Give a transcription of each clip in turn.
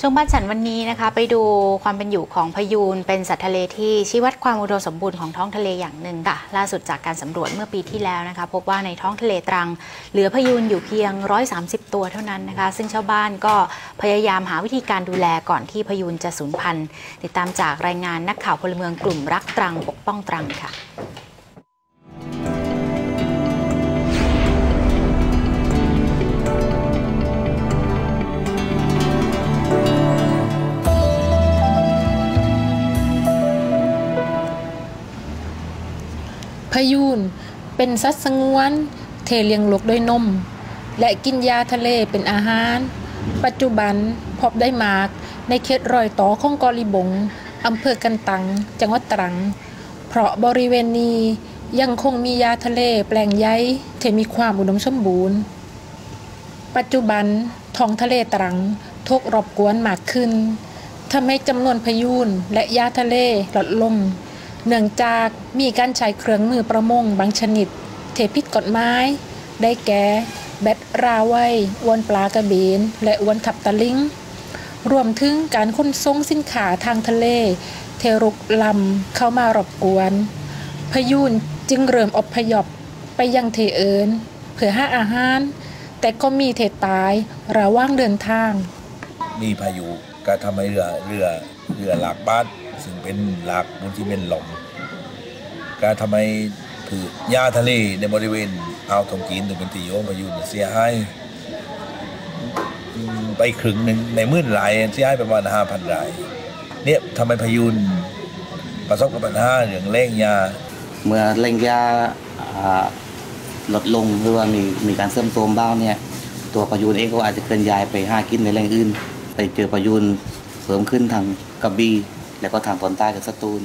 ช่วงบ้านฉันวันนี้นะคะไปดูความเป็นอยู่ของพยูนเป็นสัตว์ทะเลที่ชี้วัดความอุดมสมบูรณ์ของท้องทะเลอย่างหนึ่งค่ะล่าสุดจากการสำรวจเมื่อปีที่แล้วนะคะ พบว่าในท้องทะเลตรัง เหลือพยูนอยู่เพียง 130 ตัวเท่านั้นนะคะ ซึ่งชาวบ้านก็พยายามหาวิธีการดูแลก่อนที่พยูนจะสูญพันธุ์ติดตามจากรายงานนักข่าวพลเมืองกลุ่มรักตรังปกป้องตรังค่ะ ยูน เป็นสัตว์สงวน เทเลี้ยงลูกด้วยนม และกินยาทะเลเป็นอาหาร ปัจจุบันพบได้มาก ในเขตรอยต่อของกอลิบงอำเภอกันตัง จังหวัดตรัง เพราะบริเวณนี้ยังคงมียาทะเลแปลงใยที่มีความอุดมสมบูรณ์ ปัจจุบันท้องทะเลตรังทกรบกวนมากขึ้นทำให้จำนวนพยูนและยาทะเลลดลง เนื่องจากมีการใช้เครื่องมือประมงบางชนิดเทพิษกฎหมาย ได้แก่แบตราไว้อวนปลากระเบน และอวนขับตะลิงรวมถึงการขนส่งสินค้าทางทะเล เทรุกลำเข้ามารบกวน พยูนจึงเริ่มอบพยพไปยังเทเอินเพื่อหาอาหาร แต่ก็มีเทตายระหว่างเดินทาง มีพายุก็ทำให้เรือเรือเรือหลากบ้าน ซึ่งเป็นหลากบนที่เป็นหล่มการทำให้ผืชหญ้าทะเลในบริเวณอ่าวทงจีนถึงเป็นที่โยงพายุเสียหายไปครึ่งหนึ่งในมื่นหลายเสียหายประมาณห้าพันรายเนี่ยทำให้พายุประสบกับปัญหาเรื่องแรงยา เมื่อแรงยาลดลงหรือว่ามีมีการเสื่อมโทรมบ้างเนี่ย ตัวประยูนเองก็อาจจะเคลื่อนย้ายไปหากินในแหล่งอื่น ไปเจอประยูนเพิ่มขึ้นทางกระบี่ แล้วก็ทางตอนใต้กับสตูล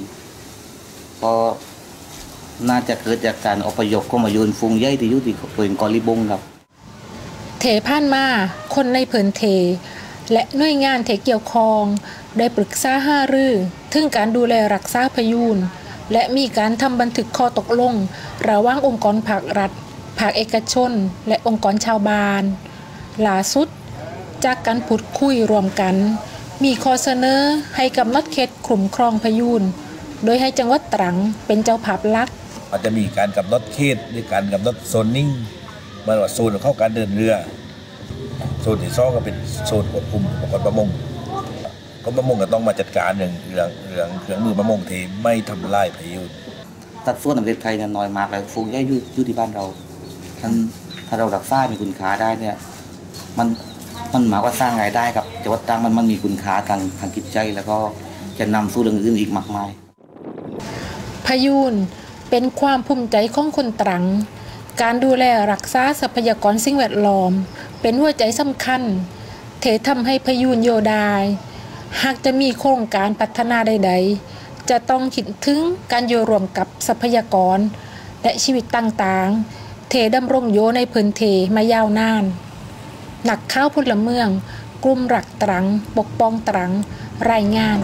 เพราะน่าจะเกิดจากการอพยพของประยูนฟูงใหญ่ที่อยู่ที่เวณเกอลิบงครับเทผ่านมาคนในเผินเท และหน่วยงานเทเกี่ยวคอง ได้ปรึกษาห้ารือ ถึงการดูแลรักษาพยูนและมีการทำบันทึกข้อตกลง ระหว่างองค์กรภาครัฐภาคเอกชน และองค์กรชาวบ้านล่าสุด จากการพูดคุยรวมกัน มีข้อเสนอให้กำหนดเขตคุ้มครองพยูนโดยให้จังหวัดตรังเป็นเจ้าภาพหลักอาจจะมีการกำหนดเขตหรือการกำหนดโซนนิ่งเหมันว่าโซนของเข้าการเดินเรือโซนที่สองก็เป็นโซนควบคุมของคนประมงคนประมงก็ต้องมาจัดการเรื่องเรื่องเรื่องเครื่องมือประมงที่ไม่ทำลายพายุสัดส่วนในประเทศไทยเนี่ยน้อยมากแล้วฟูงใหญ่อยู่อยู่ที่บ้านเราท่านถ้าเรารักษามีคุณค่าได้เนี่ย มัน มันหมายว่าสร้างรายได้กับจังหวัดตรังมันมันมีคุณค่าทางทางจิตใจ แล้วก็จะนำสู่เรื่องอื่นอีกมากมาย พยูนเป็นความภูมิใจของคนตรัง การดูแลรักษาทรัพยากรสิ่งแวดล้อม เป็นหัวใจสำคัญเททำให้พยูนโยดาย หากจะมีโครงการพัฒนาใด ๆ จะต้องคิดถึงการอยู่รวมกับทรัพยากร และชีวิตต่างๆ เทดำรงโยในพื้นเทมายาวนาน หนักข้าวพลเมือง กลุ่มหลักตรัง ปกป้องตรัง รายงาน